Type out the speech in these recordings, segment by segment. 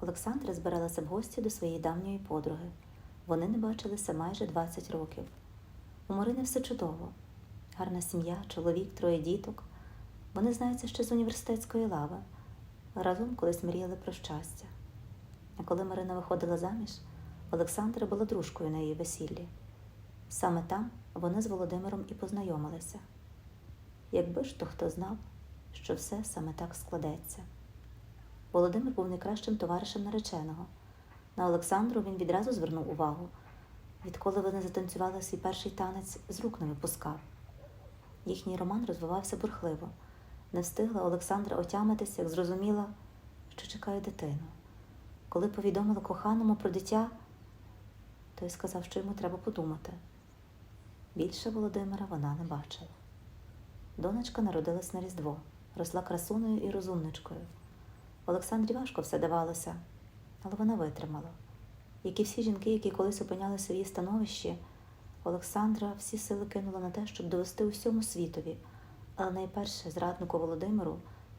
Олександра збиралася в гості до своєї давньої подруги. Вони не бачилися майже 20 років. У Марини все чудово. Гарна сім'я, чоловік, троє діток. Вони знаються ще з університетської лави. Разом колись мріяли про щастя. А коли Марина виходила заміж, Олександра була дружкою на її весіллі. Саме там вони з Володимиром і познайомилися. Якби ж то хто знав, що все саме так складеться. Володимир був найкращим товаришем нареченого. На Олександру він відразу звернув увагу. Відколи вони затанцювали свій перший танець, з рук не випускав. Їхній роман розвивався бурхливо. Не встигла Олександра отямитися, як зрозуміла, що чекає дитину. Коли повідомила коханому про дитя, той сказав, що йому треба подумати. Більше Володимира вона не бачила. Донечка народилась на Різдво, росла красуною і розумничкою. Олександрі важко все давалося, але вона витримала. Як і всі жінки, які колись опинялися в її становищі, Олександра всі сили кинула на те, щоб довести усьому світові, але найперше зраднику Володимиру,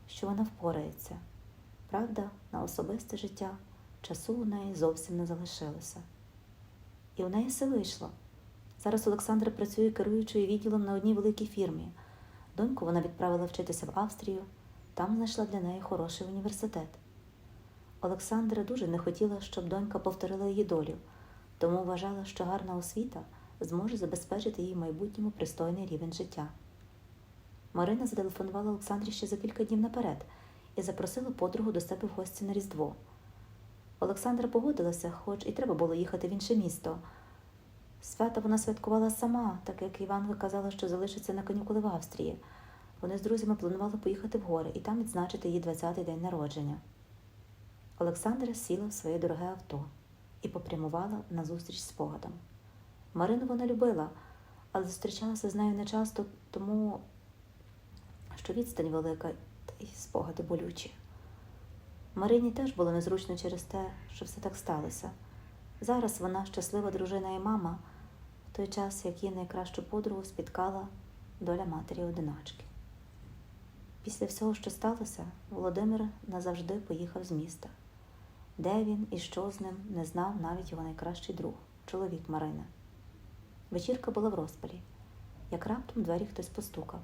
що вона впорається. Правда, на особисте життя часу у неї зовсім не залишилося. І у неї все вийшло. Зараз Олександра працює керуючою відділом на одній великій фірмі. Доньку вона відправила вчитися в Австрію, там знайшла для неї хороший університет. Олександра дуже не хотіла, щоб донька повторила її долю, тому вважала, що гарна освіта зможе забезпечити їй майбутньому пристойний рівень життя. Марина зателефонувала Олександрі ще за кілька днів наперед і запросила подругу до себе в гості на Різдво. Олександра погодилася, хоч і треба було їхати в інше місто. Свята вона святкувала сама, так як Іванка казала, що залишиться на канікули в Австрії. Вони з друзями планували поїхати в гори і там відзначити її 20-й день народження. Олександра сіла в своє дороге авто і попрямувала на зустріч з спогадом. Марину вона любила, але зустрічалася з нею нечасто, тому що відстань велика та й спогади болючі. Марині теж було незручно через те, що все так сталося. Зараз вона щаслива дружина і мама, в той час, як її найкращу подругу спіткала доля матері одиначки. Після всього, що сталося, Володимир назавжди поїхав з міста. Де він і що з ним, не знав навіть його найкращий друг, чоловік Марини. Вечірка була в розпалі, як раптом двері хтось постукав.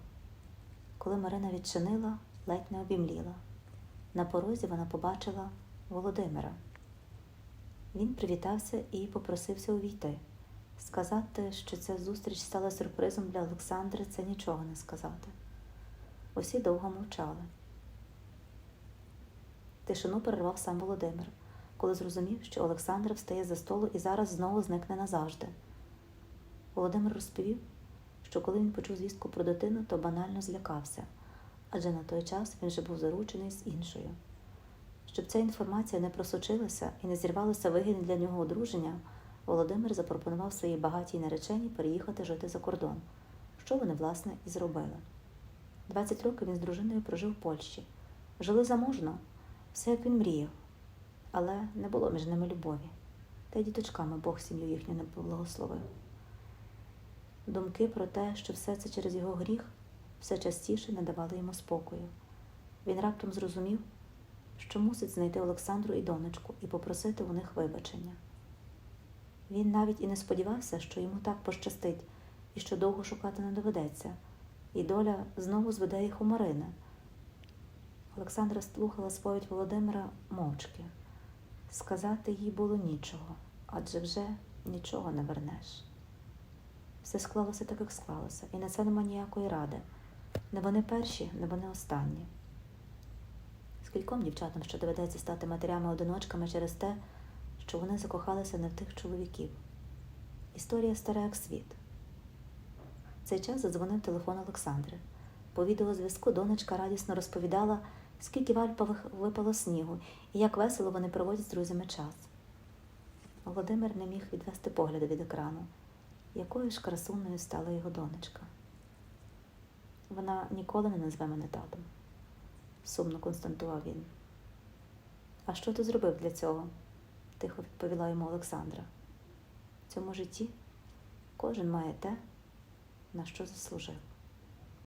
Коли Марина відчинила, ледь не обімліла. На порозі вона побачила Володимира. Він привітався і попросився увійти. Сказати, що ця зустріч стала сюрпризом для Олександри, це нічого не сказати. Усі довго мовчали. Тишину перервав сам Володимир, коли зрозумів, що Олександра встає за столу і зараз знову зникне назавжди. Володимир розповів, що коли він почув звістку про дитину, то банально злякався, адже на той час він вже був заручений з іншою. Щоб ця інформація не просочилася і не зірвалося вигідне для нього одруження, Володимир запропонував своїй багатій нареченій переїхати жити за кордон, що вони, власне, і зробили. 20 років він з дружиною прожив в Польщі. Жили заможно, все як він мріяв, але не було між ними любові. Та й діточками Бог сім'ю їхню не благословив. Думки про те, що все це через його гріх, все частіше не давали йому спокою. Він раптом зрозумів, що мусить знайти Олександру і донечку і попросити у них вибачення. Він навіть і не сподівався, що йому так пощастить і що довго шукати не доведеться, і доля знову зведе їх у Марини. Олександра слухала сповідь Володимира мовчки. Сказати їй було нічого, адже вже нічого не вернеш. Все склалося так, як склалося, і на це нема ніякої ради. Не вони перші, не вони останні. Скільком дівчатам ще доведеться стати матерями-одиночками через те, що вони закохалися не в тих чоловіків. Історія стара як світ. Цей час задзвонив телефон Олександри. По відеозв'язку донечка радісно розповідала, скільки в Альпах випало снігу і як весело вони проводять з друзями час. Володимир не міг відвести погляду від екрану, якою ж красуною стала його донечка. Вона ніколи не назве мене татом, сумно констатував він. А що ти зробив для цього? тихо відповіла йому Олександра. В цьому житті кожен має те, на що заслужив.